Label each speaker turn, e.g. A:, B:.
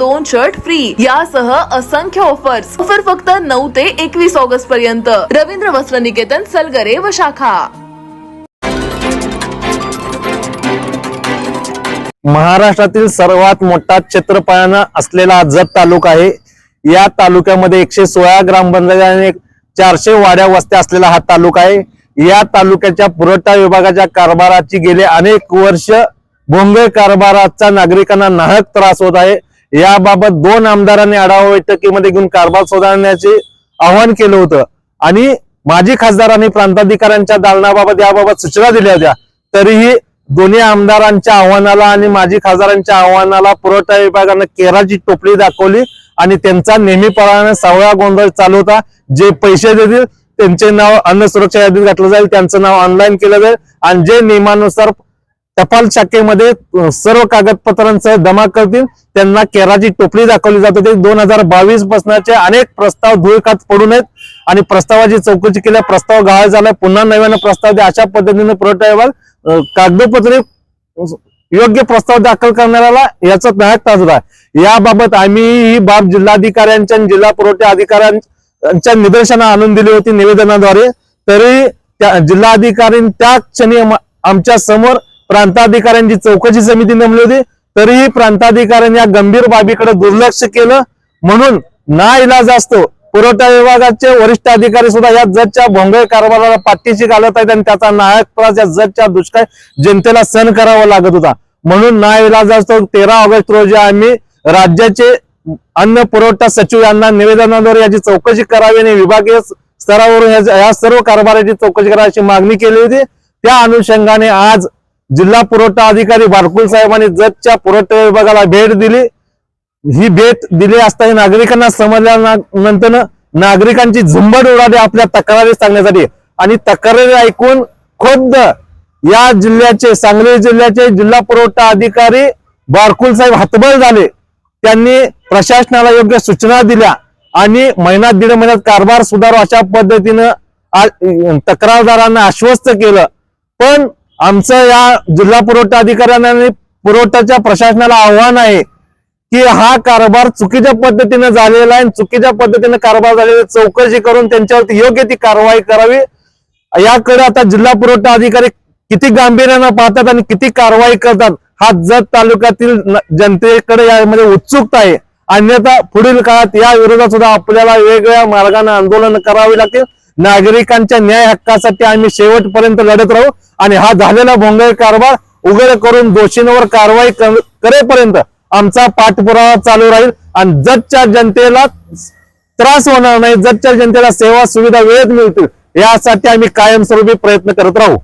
A: दोन shirt free यासह असंख्य ऑफर्स ऑफर फक्त नऊ ते एकवीस ऑगस्ट पर्यंत. रवींद्र वस्त्र निकेतन सलगरे व शाखा.
B: महाराष्ट्रातील सर्वात मोठा क्षेत्रफळानं असलेला जत तालुका आहे. या तालुक्यामध्ये एकशे सोळा ग्रामपंचायत आणि चारशे वाड्या वस्त्या असलेला हा तालुका आहे. या तालुक्याच्या पुरवठा विभागाच्या कारभाराची गेले अनेक वर्ष भोंगळ कारभाराचा नागरिकांना नाहक त्रास होत आहे. याबाबत दोन आमदारांनी आढावा बैठकीमध्ये घेऊन कारभार सुधारण्याचे आवाहन केलं होतं. आणि माजी खासदारांनी प्रांताधिकाऱ्यांच्या दालनाबाबत याबाबत सूचना दिल्या होत्या. तरीही दोन्ही आमदारांच्या आव्हानाला आणि माजी खासदारांच्या आव्हानाला पुरवठा विभागानं केराची टोपली दाखवली आणि त्यांचा नेहमीप्रमाणे सावळा गोंधळ चालू होता. जे पैसे देतील त्यांचे नाव अन्न सुरक्षा यादीत घातलं जाईल त्यांचं नाव ऑनलाईन केलं जाईल आणि जे नियमानुसार टपाल शाखेमध्ये सर्व कागदपत्रांसह जमा करतील. त्यांना केराची टोपली दाखवली जात. होती दोन हजार बावीस पासनाचे अनेक प्रस्ताव धुळखात पडू नयेत. आणि प्रस्तावाची चौकशी केल्या प्रस्ताव गाळ झाला. पुन्हा नव्यानं प्रस्ताव द्या. अशा पद्धतीने पुरवठा कागदपत्रे योग्य प्रस्ताव दाखल करणाऱ्याला याचा नायक तास याबाबत आम्ही ही बाब जिल्हाधिकाऱ्यांच्या आणि जिल्हा पुरवठा अधिकाऱ्यांच्या निदर्शना आणून दिली होती निवेदनाद्वारे. तरी त्या जिल्हाधिकारी त्या क्षणी आमच्यासमोर प्रांताधिकाऱ्यांची चौकशी समिती नेमली होती. तरीही प्रांताधिकाऱ्यांनी या गंभीर बाबीकडे दुर्लक्ष केलं. म्हणून ना इलाज असतो. पुरवठा विभागाचे वरिष्ठ अधिकारी सुद्धा या जजच्या भोंगळ कारभाराला पाठीशी घालत आहेत आणि त्याचा नायक या जजच्या दुष्काळ जनतेला सहन करावा लागत होता. म्हणून ना इलाज असतो. तेरा ऑगस्ट रोजी आम्ही राज्याचे अन्न पुरवठा सचिव यांना निवेदनाद्वारे याची चौकशी करावी आणि विभागीय स्तरावरून या या सर्व कारभाराची चौकशी करायची मागणी केली होती. त्या अनुषंगाने आज जिल्हा पुरवठा अधिकारी बारकुल साहेबांनी जतच्या पुरवठा विभागाला भेट दिली. ही भेट दिली असताना नागरिकांना समजल्यानंतर नागरिकांची झुंबड उडाली आपल्या तक्रारी सांगण्यासाठी. आणि तक्रारी ऐकून खुद्द या जिल्ह्याचे सांगली जिल्ह्याचे जिल्हा पुरवठा अधिकारी बारकुल साहेब हतबल झाले. त्यांनी प्रशासनाला योग्य सूचना दिल्या आणि महिना दीड महिन्यात कारभार सुधारू अशा पद्धतीनं तक्रारदारांना आश्वस्त केलं. पण आमचं या जिल्हा पुरवठा अधिकाऱ्यांना आणि पुरवठ्याच्या प्रशासनाला आव्हान आहे की हा कारभार चुकीच्या पद्धतीने झालेला आहे आणि चुकीच्या पद्धतीने कारभार झालेला चौकशी करून त्यांच्यावरती योग्य ती कारवाई करावी. याकडे आता जिल्हा पुरवठा अधिकारी किती गांभीर्यानं पाहतात आणि किती कारवाई करतात हा जत तालुक्यातील जनतेकडे यामध्ये उत्सुकता आहे. अन्यथा पुढील काळात या विरोधात सुद्धा आपल्याला वेगवेगळ्या मार्गाने आंदोलन करावे लागतील नागरिकांच्या न्याय हक्कासाठी आम्ही शेवटपर्यंत लढत राहू आणि हा झालेला भोंगळ कारभार उघड करून दोषींवर कारवाई कर- करेपर्यंत आमचा पाठपुरावा चालू राहील आणि जगच्या जनतेला त्रास होणार नाही जगच्या जनतेला सेवा सुविधा वेळेत मिळतील यासाठी आम्ही कायमस्वरूपी प्रयत्न करत राहू.